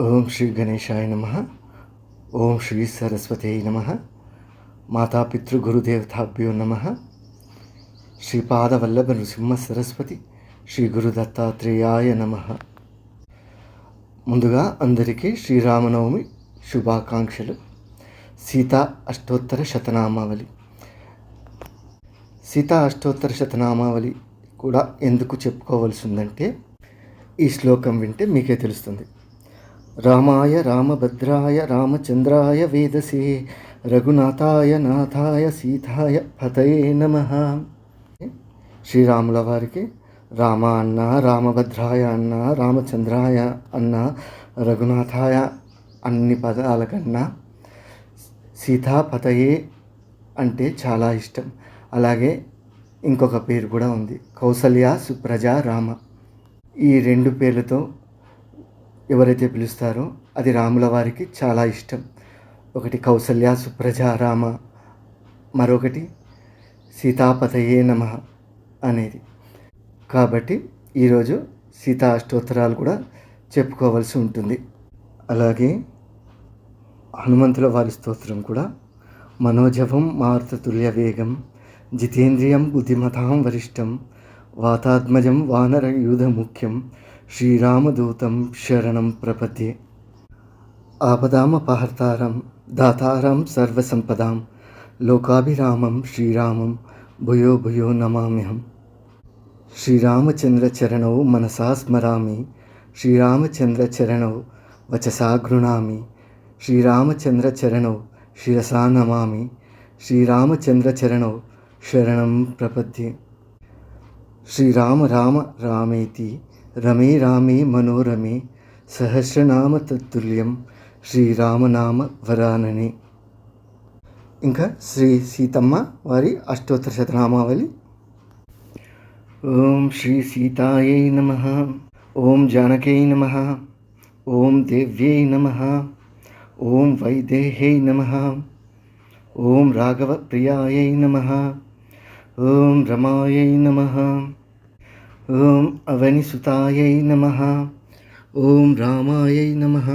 ఓం శ్రీ గణేశాయ నమ. ఓం శ్రీ సరస్వతే నమ. మాతాపితృగురుదేవతాభ్యో నమ. శ్రీపాదవల్లభ నృసింహ సరస్వతి శ్రీ గురు దత్తాత్రేయాయ నమ. ముందుగా అందరికీ శ్రీరామనవమి శుభాకాంక్షలు. సీతా అష్టోత్తర శతనామావళి. సీతా అష్టోత్తర శతనామావళి కూడా ఎందుకు చెప్పుకోవాల్సి ఉందంటే ఈ శ్లోకం వింటే మీకే తెలుస్తుంది. రామాయ రామభద్రాయ రామచంద్రాయ వేదసే రఘునాథాయ నాథాయ సీతాయ పతయే నమ. శ్రీరాముల వారికి రామ అన్న రామభద్రాయ అన్న రామచంద్రాయ అన్న రఘునాథాయ అన్ని పదాల కన్నా సీతాపతయే అంటే చాలా ఇష్టం. అలాగే ఇంకొక పేరు కూడా ఉంది. కౌసల్య సుప్రజ రామ. ఈ రెండు పేర్లతో ఎవరైతే పిలుస్తారో అది రాముల వారికి చాలా ఇష్టం. ఒకటి కౌసల్య సుప్రజ రామ మరొకటి సీతాపతయే నమ అనేది. కాబట్టి ఈరోజు సీతా అష్టోత్తరాలు కూడా చెప్పుకోవాల్సి ఉంటుంది. అలాగే హనుమంతుల వారి స్తోత్రం కూడా. మనోజవం మారుతతుల్య వేగం జితేంద్రియం బుద్ధిమతాం వరిష్టం వాతాత్మజం వానరయూధ ముఖ్యం శ్రీరామదూతం శరణం ప్రపద్యే ఆపదామపహర్తారం దాతారం సర్వసంపదాం లోకాభిరామం శ్రీరామం భూయో భూయో నమామ్యహం శ్రీరామచంద్రచరణౌ మనసా స్మరామి శ్రీరామచంద్రచరణౌ వచసా గృణామి శ్రీరామచంద్రచరణౌ శిరసా నమామి శ్రీరామచంద్రచరణౌ శరణం ప్రపద్యే శ్రీరామ రామ రామేతి రమే రామే మనోరమే సహస్రనామ తత్తుల్యం శ్రీరామనామ వరానని. ఇంకా శ్రీ సీతమ్మ వారి అష్టోత్తర శతనామావళి. ఓం శ్రీ సీతాయై నమ ఓం జానకై నమ ఓం దేవ్యై నమ ఓం వైదేహ్యై నమ ఓం రాఘవ ప్రియాయై నమ ఓం రమాయై నమ ॐ अवनिसुतायै नमः। ॐ रामायै नमः।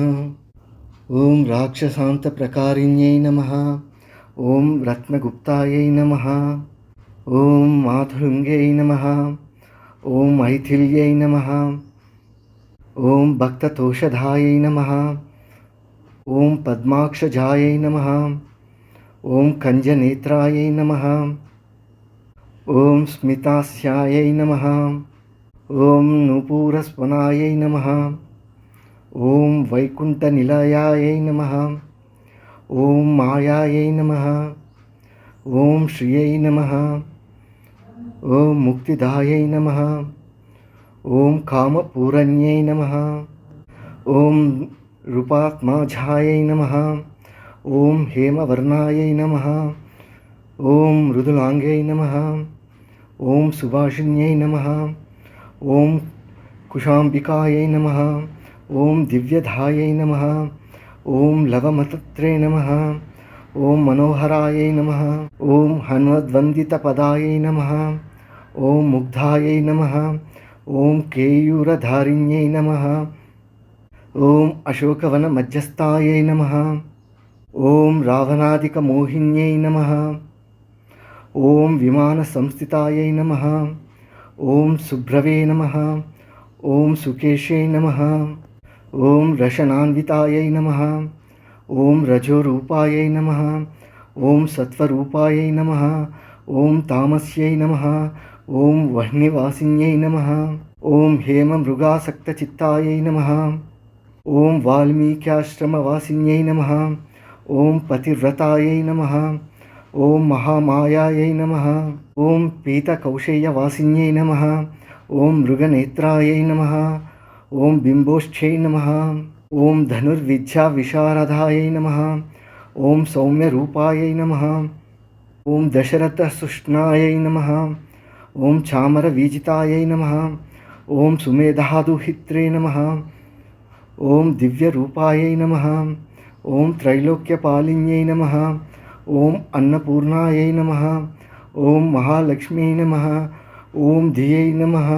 ॐ राक्षसान्तप्रकारिण्यै नम। ॐ रत्नगुप्तायै नम। ॐ मातृङ्ग्यै नम। ॐ मैथिल्य नम। ॐ भक्ततोषधायै नम। ॐ पद्माक्षजायै नम। ॐ कञ्जनेत्रायै नम। ॐ स्मितास्यायै नमः। ஓம் நுபூரஸ்வனாயை நம ஓம் வைகுண்ட நிலையாயை நம ஓம் மாயாயை நம ஓம் ஸ்ரீயை நம ஓம் முக்திதாயை நம ஓம் காமபூரண்யை நம ஓம் ருபாத்மாஜாயை நம ஓம் ஹேமவர்ணாயை நம ஓம் மருதுலாங்கை நம ஓம் சுபாஷின்யை நம ॐ कुशाम्बिकायै नमः ॐ दिव्यधायै नम ॐ लवमतत्रे नमः ॐ मनोहरायै नमः ॐ हन्वद्वन्दितपदायै नमः ॐ मुग्धायै नमः ॐ केयूरधारिण्यै नमः ॐ अशोकवनमध्यस्थायै नमः ॐ रावणादिकमोहिन्यै नमः ॐ विमानसंस्थितायै नमः ओम सुभ्रवे नमः ओम सुकेशे नमः ओम रशनान्विताय नमः ओम रजोरूपाय नम ओम सत्वरूपाय नमः ओम तामस्यै नमः ओम वह्निवासिन्यै नमः ओम हेममृगासक्तचित्तायै नम ओम वाल्मीक्याश्रमवासिन्यै नम ओम पतिव्रतायै नमः ॐ महामायायै नमः ॐ पीतकौशेयवासिन्यै नमः ॐ मृगनेत्रायै नमः ॐ बिम्बोष्ठ्यै नमः ॐ धनुर्विद्याविशारदायै नमः सौम्य सौम्यरूपायै नमः ॐ दशरथसुष्णायै नमः ॐ चामरवीजितायै नमः ॐ सुमेधादुहित्रे नमः ॐ दिव्यरूपायै नमः ॐ त्रैलोक्यपालिन्यै नमः ॐ अन्नपूर्णायै नमः ॐ महालक्ष्म्यै नमः ॐ धियै नमः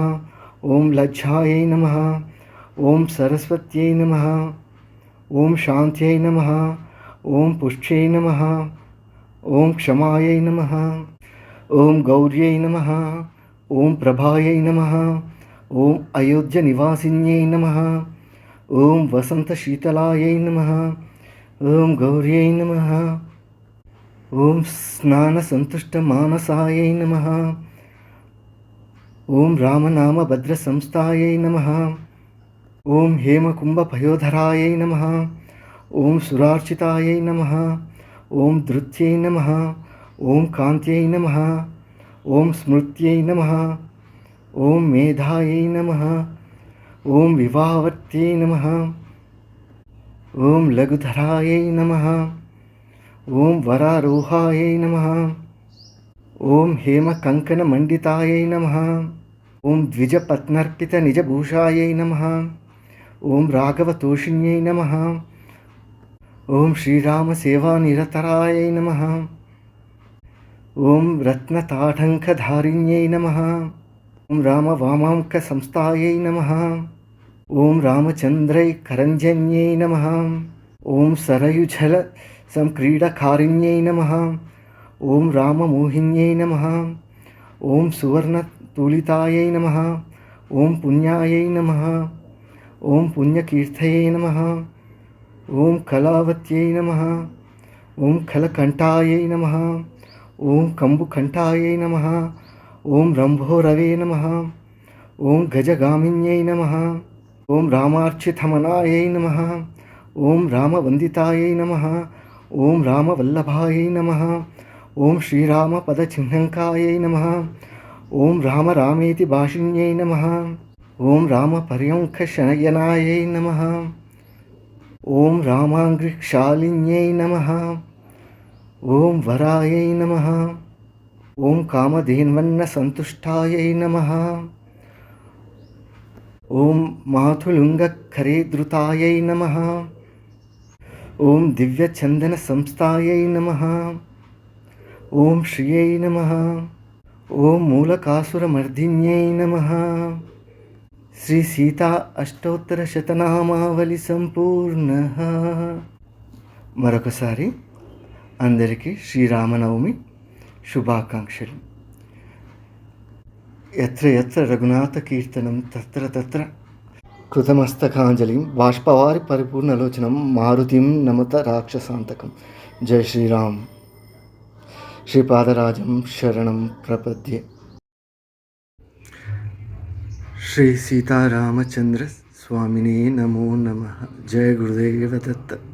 ॐ लज्जायै नमः ॐ सरस्वत्यै नमः ॐ शान्त्यै नमः ॐ पुष्ट्यै नमः ॐ क्षमायै नमः ॐ गौर्यै नमः ॐ प्रभायै नमः ॐ नम नमः वसंत शीतलाय नम ॐ गौर्यै नमः ॐ स्नानसन्तुष्टमानसायै नमः। नम रामनामभद्रसंस्थायै नमः। कुंभ पयोधराय नमः। ओम सुरार्चिताय नमः। ओम धृत्यै नमः। ओम कान्त्यै नमः। ओम स्मृत्यै नमः। ओम मेधायै नमः। ओम विवावर्त्यै नमः। ओम लघुधराय नमः। ఓం వివాహవర్త్యై నమ. ఓం హేమ కంకణ ఓం నమ ఓం హేమకంకణమండితాయై నమ. ఓం ద్విజపత్నర్పిత నిజభూషాయై నమ. ఓం రాఘవతోషిణ్యై నమ. ఓం శ్రీరామసేవానిరతరాయై నమ. ఓం రత్నతాఢంకధారిణ్యై నమ. ఓం రామవామాంకసంస్థాయై నమ. ఓం రామచంద్రై కరంజన్యై నమ. ॐ सरयुजलसंक्रीडकारिण्यै नमः ॐ राममोहिन्यै नमः ॐ सुवर्णतुलितायै नम ओं पुण्याय नम ओं पुण्यकीर्थये नम ओं कलावत्यै नमः ॐ खलकण्ठायै नमः ॐ कम्बुकण्ठायै नमः ॐ रम्भोरवे नमः ॐ गजगामिन्यै नम ओं रामार्चितमनायै नमः ஓம் ராம வந்திதாயை நம ஓம் ராம வல்லபாயை நம ஓம் ஸ்ரீராம பத சின்னங்காயை நம ஓம் ராம ராமேதி பாஷிண்யை நம ஓம் ராம பரியங்க சனயனாயை நம ஓம் ராமாங்கிரிஷாலின்யை நம ஓம் வராயை நம ஓம் காமதேன்வன்ன நம ஓம் மாதுலுங்கக்கரேத்ருதாயை நம ఓం దివ్యచందన సంస్థాయై నమ. ఓం శ్రియై నమ. ఓం మూలకాసురమర్దిన్యై నమ. శ్రీ సీతా అష్టోత్తర శతనామావళి సంపూర్ణ. మరొకసారి అందరికీ శ్రీరామనవమి శుభాకాంక్షలు. ఎత్ర ఎత్ర రఘునాథ కీర్తనం తత్ర తత్ర కృతమస్తకాంజలిం బాష్పవారి పరిపూర్ణలోచనం మారుతిం నమత రాక్షసాంతకం. జై శ్రీరామ్. శ్రీపాదరాజం శరణం ప్రపద్యే. శ్రీ సీతారామచంద్ర స్వామినే నమో నమ. జయ గురుదేవ దత్త.